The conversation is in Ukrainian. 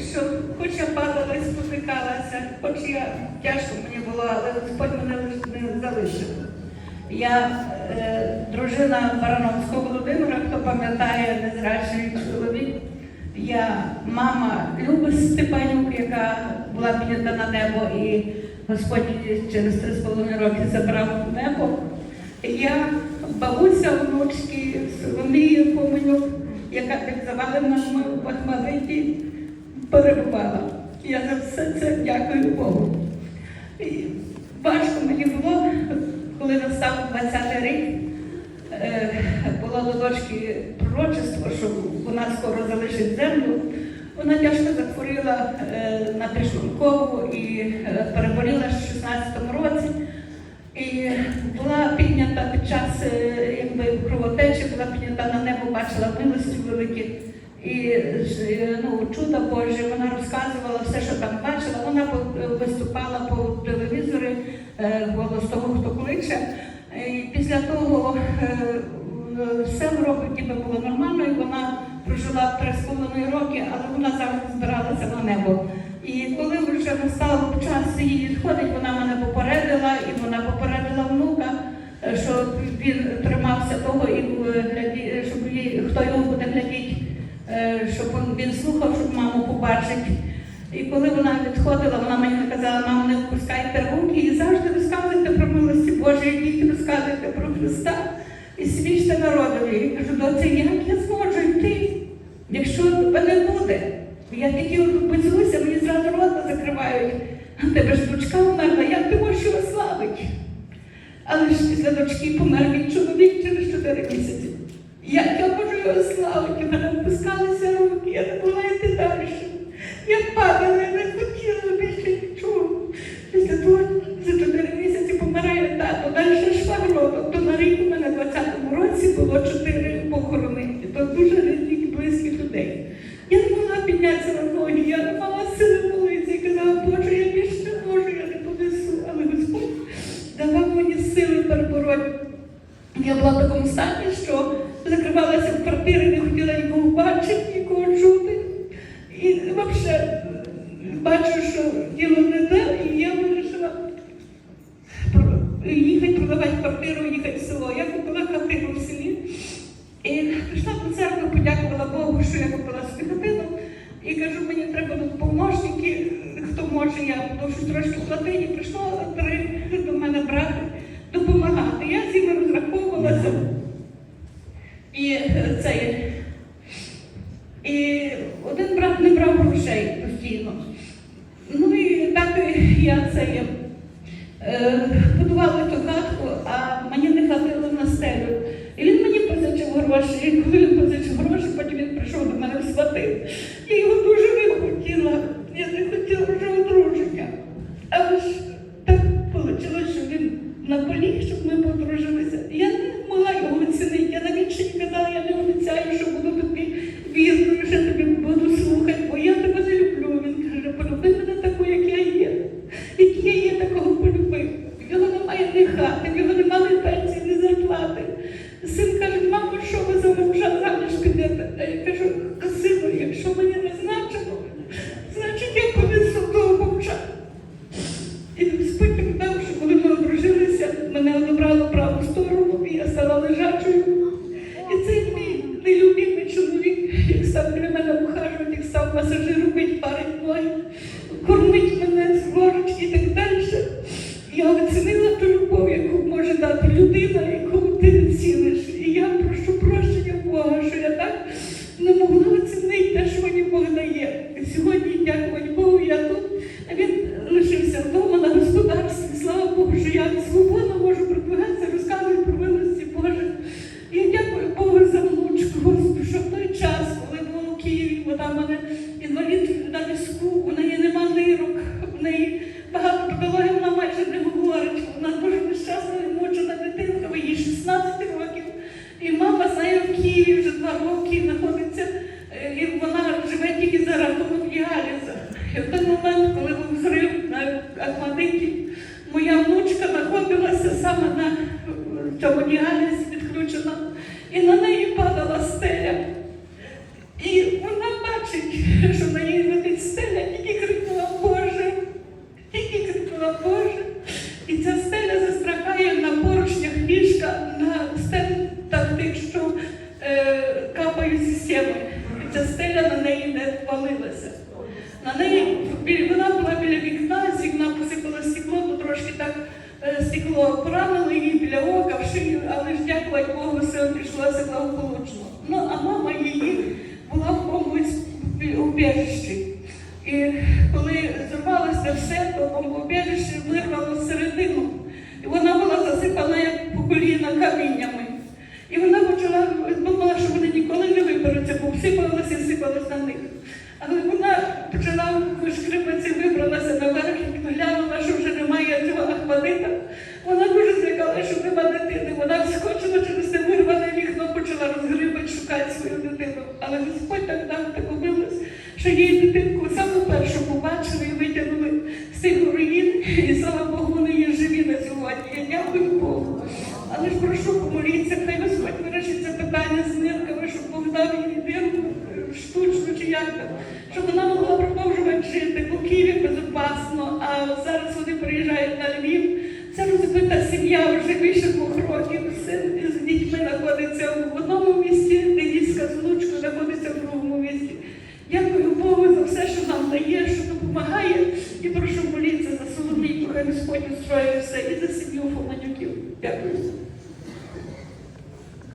що хоч я падала і спотикалася, хоч я тяжко мені було, але Господь мене не залишив. Я е, дружина Барановського Володимира, хто пам'ятає незрачний чоловік. Я мама Люби Степанюк, яка була піднята на небо, і Господь через три з половиною роки забрав небо. Я бабуся внучки Соломії Поменюк, яка як завалена в Ахмадиті, перебувала. Я за все це дякую Богу. І важко мені було, коли настав 20-й рік, е, була до дочки пророчество, що вона скоро залишить землю. Вона тяжко захворіла е, на пішункову і е, переболіла 16 ну, чудо Боже, вона розказувала все, що там бачила. Вона виступала по телевізорі, е, голос того, хто кличе. І після того е, все в роботі ніби було нормально, і вона прожила три з половиною роки, але вона завжди збиралася на небо. І коли вже настав час її відходить, вона мене попередила, і вона попередила внука, е, що він тримався того, і е, гляді, щоб їй- хто його буде глядіти, е, щоб він- слухав, щоб маму побачить. І коли вона відходила, вона мені казала, мамо, не впускайте руки і завжди розказуйте про милості Божі, і розказуйте про Христа і свідчте народові. Я кажу, доці, як я зможу йти, якщо тебе не буде? Я тільки поцілуюся, мені зразу рота закривають. А тебе ж дочка вмерла, як ти можеш його славити? Але ж після дочки помер мій чоловік через 4 місяці. Як я можу його славити? Мене впускалися руки, я не могла йти далі. Я падала, я не хотіла більше нічого. Після того за 4 місяці помирає тато, далі йшла гроба. Тобто на рік у мене в 20-му році було 4 похорони. І то дуже рідних і близьких людей. Я не могла піднятися на ноги, я не мала сили молитися і казала, Боже, я більше не можу, я не понесу. Але Господь давав мені сили перебороти. Я була в такому стані, що закривалася в квартирі, не хотіла нікого бачити, нікого чути. І взагалі бачу, що діло не те, і я вирішила їхати продавати квартиру, їхати в село. Я купила квартиру в селі. І прийшла до церкви, подякувала Богу, що я купила собі хатину. І кажу, мені треба тут помощники, хто може, я щось трошки платити. Прийшло три до мене брати допомагати. Я з ними розраховувалася. І е, цей. І один брат не брав грошей постійно. Ну і так я це є. Е, будували ту хатку, а мені не хватило на стелю. І він мені позичив гроші. І потім він прийшов до мене свати. Я його як Ахмадиті. Моя внучка знаходилася саме на е, тому діалізі відключена, і на неї падала стеля. І вона бачить, що на неї летить стеля, тільки крикнула Боже, тільки крикнула Боже. І ця стеля застрахає на поручнях ліжка, на стентах тих, що е, капають зі сіми. Ця стеля на неї не впалилася бі- вона була біля вікна, з вікна посипало стекло, то трошки так е, стекло поранило її біля ока, в шию, але ж дякувати Богу, все обійшлося благополучно. Ну, а мама її була в якомусь убіжищі. І коли зірвалося все, то бомбоубіжище вирвало середину. І вона була засипана як по коліна каміннями. І вона почала думала, що вони ніколи не виберуться, бо всипалося і сипалося на них. Але вона почала вишкрипатися, вибралася наверх і глянула, що вже немає цього ахмадита. Вона дуже злякала, що нема дитини. Вона вскочила через це вирване вікно, почала розгрибати, шукати свою дитину. Але Господь так дав так умилось, що її дитинку саме першу побачили і витягнули з цих руїн. І слава Богу, вони є живі на сьогодні. Я дякую Богу. Але ж прошу помоліться, хай Господь вирішить це питання з нирками, щоб Бог дав їй нирку штучну чи як там, щоб вона могла продовжувати жити, бо Києві безопасно, а зараз вони приїжджають на Львів. Це розбита сім'я вже більше двох років. Син з дітьми знаходиться в одному місці, Денівська з внучкою знаходиться в другому місці. Дякую Богу за все, що нам дає, що допомагає. І прошу молитися за Соломійку, хай Господь устроює все